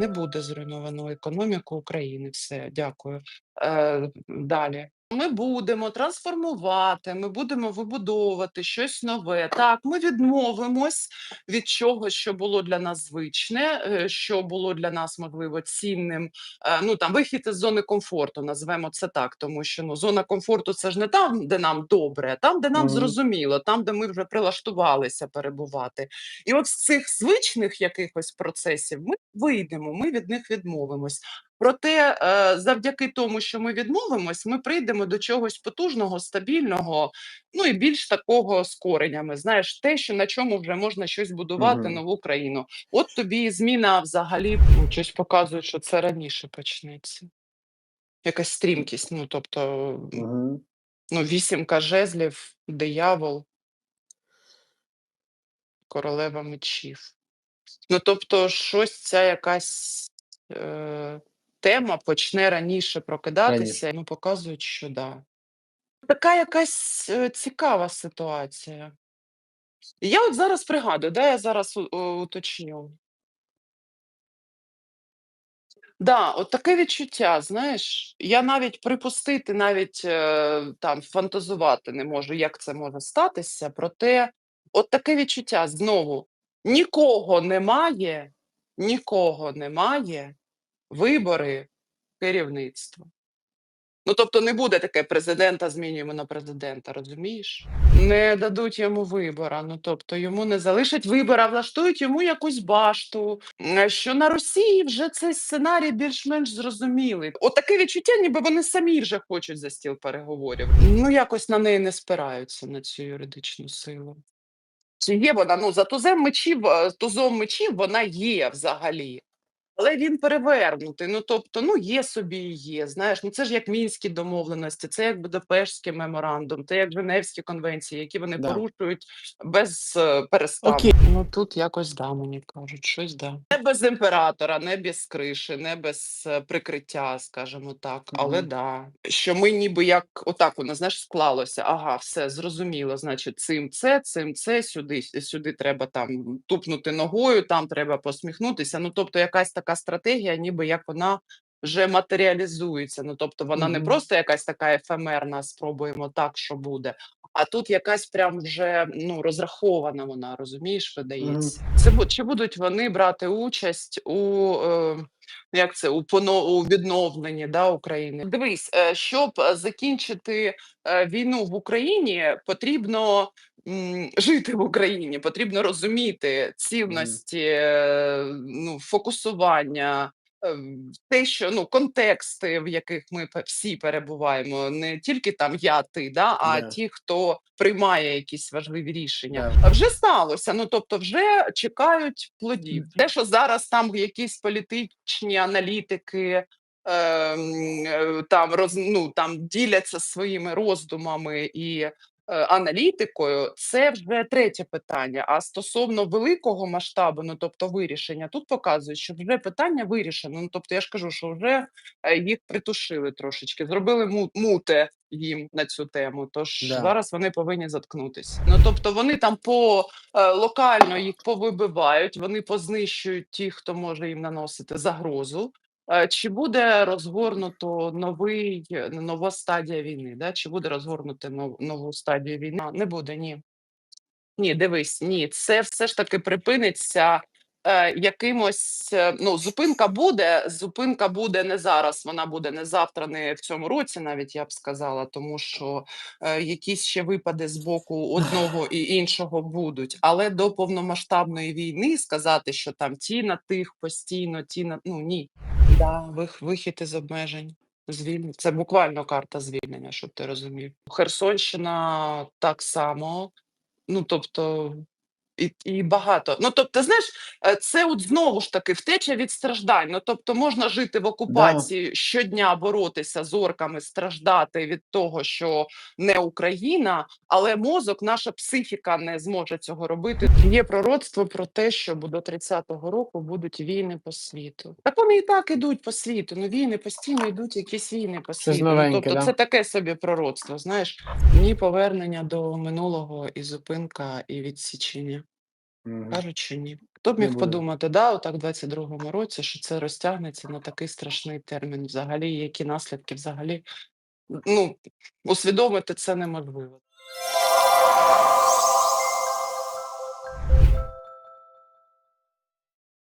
не буде зруйновано економіку України. Все, дякую. Е, далі. Ми будемо трансформувати, ми будемо вибудовувати щось нове. Так, ми відмовимось від чогось, що було для нас звичне, е, що було для нас, можливо, цінним. Е, ну там вихід із зони комфорту, назвемо це так, тому що ну зона комфорту це ж не там, де нам добре, а там, де нам Мгм. зрозуміло, там, де ми вже прилаштувалися перебувати. І от з цих звичних якихось процесів ми вийдемо, ми від них відмовимось. Проте, е, завдяки тому, що ми відмовимось, ми прийдемо до чогось потужного, стабільного, ну і більш такого з коренями. Знаєш, те, що на чому вже можна щось будувати, Мгм. нову країну. От тобі і зміна взагалі ну, щось показує, що це раніше почнеться. Якась стрімкість. Ну, тобто, Мгм. ну, вісімка жезлів, диявол, королева мечів. Ну, тобто, щось ця якась е, тема почне раніше Раніше. прокидатися, ну, показують, що да. Така якась е, цікава ситуація. Я от зараз пригадую, да, я зараз у- у- уточню. Да, от таке відчуття, знаєш, я навіть припустити, навіть е, там фантазувати не можу, як це може статися. Проте, от таке відчуття знову нікого немає, нікого немає, вибори керівництва. Ну, тобто не буде таке президента змінюємо на президента, розумієш? Не дадуть йому вибора. Ну тобто йому не залишать вибора, влаштують йому якусь башту. Що на Росії вже цей сценарій більш-менш зрозумілий. От таке відчуття, ніби вони самі вже хочуть за стіл переговорів. Ну якось на неї не спираються на цю юридичну силу. Чи є вона? Ну за тузем мечів, е, тузом мечів вона є взагалі. Але він перевернутий. Ну тобто, ну є собі і є. Знаєш, ну це ж як мінські домовленості, це як Будапештський меморандум, це як Женевські конвенції, які вони Да. порушують без е, перестанку. Окей. Ну тут якось да, мені кажуть, щось да. Не без імператора, не без криші, не без е, прикриття, скажімо так. Але да, що ми ніби як отак воно знаєш склалося. Ага, все зрозуміло. Значить, цим це, цим це, сюди, сюди треба там тупнути ногою, там треба посміхнутися. Ну тобто, якась така стратегія, ніби як вона. Вже матеріалізується. Ну тобто вона не просто якась така ефемерна, спробуємо так, що буде. А тут якась прям вже ну розрахована вона, розумієш, видається. Це чи будуть вони брати участь у е, як це у поно у відновленні да, України? Дивись, е, щоб закінчити е, війну в Україні, потрібно жити в Україні, потрібно розуміти цінності, е, ну, фокусування. Е, Те, що ну контексти, в яких ми всі перебуваємо, не тільки там я, ти, да, а Да. ті, хто приймає якісь важливі рішення. А Вже сталося. Ну тобто, вже чекають плодів. Те, що зараз там якісь політичні аналітики. ем, е, Там роз, ну, там діляться своїми роздумами і аналітикою, це вже третє питання. А стосовно великого масштабу, ну тобто вирішення, тут показують, що вже питання вирішено. Ну тобто, я ж кажу, що вже е, їх притушили трошечки, зробили му- муте їм на цю тему. Тож Да. зараз вони повинні заткнутися. Ну тобто, вони там по е, локально їх повибивають, вони познищують ті, хто може їм наносити загрозу. Е, Чи буде розгорнуто новий е, нова стадія війни? Да? Чи буде розгорнуто нов, нову стадію війни? Не буде, ні. Ні, дивись, ні, це все ж таки припиниться е, якимось. е, Ну, зупинка буде. Зупинка буде не зараз. Вона буде не завтра, не в цьому році, навіть я б сказала, тому що е, якісь ще випади з боку одного і іншого будуть. Але до повномасштабної війни сказати, що там ті на тих постійно, ті на ну ні. Да, вих, вихід із обмежень. Звільнення. Це буквально карта звільнення, щоб ти розумів. Херсонщина так само. Ну, тобто, і і багато. Ну, тобто, знаєш, е, це от знову ж таки втеча від страждань. Ну, тобто, можна жити в Да. окупації щодня, боротися з орками, страждати від того, що не Україна, але мозок, наша психіка не зможе цього робити. Є пророцтво про те, що до 30-го року будуть війни по світу. Так вони і так ідуть по світу. Ну, війни постійно йдуть якісь війни по Це ж світу. Ну, тобто, да? це таке собі пророцтво. Знаєш, ні повернення до минулого і зупинка, і відсічення. Мгм. Кажуть, ні. Хто б Не міг буде. подумати, да, отак в 22-му році, що це розтягнеться на такий страшний термін взагалі, які наслідки взагалі, ну, усвідомити це неможливо.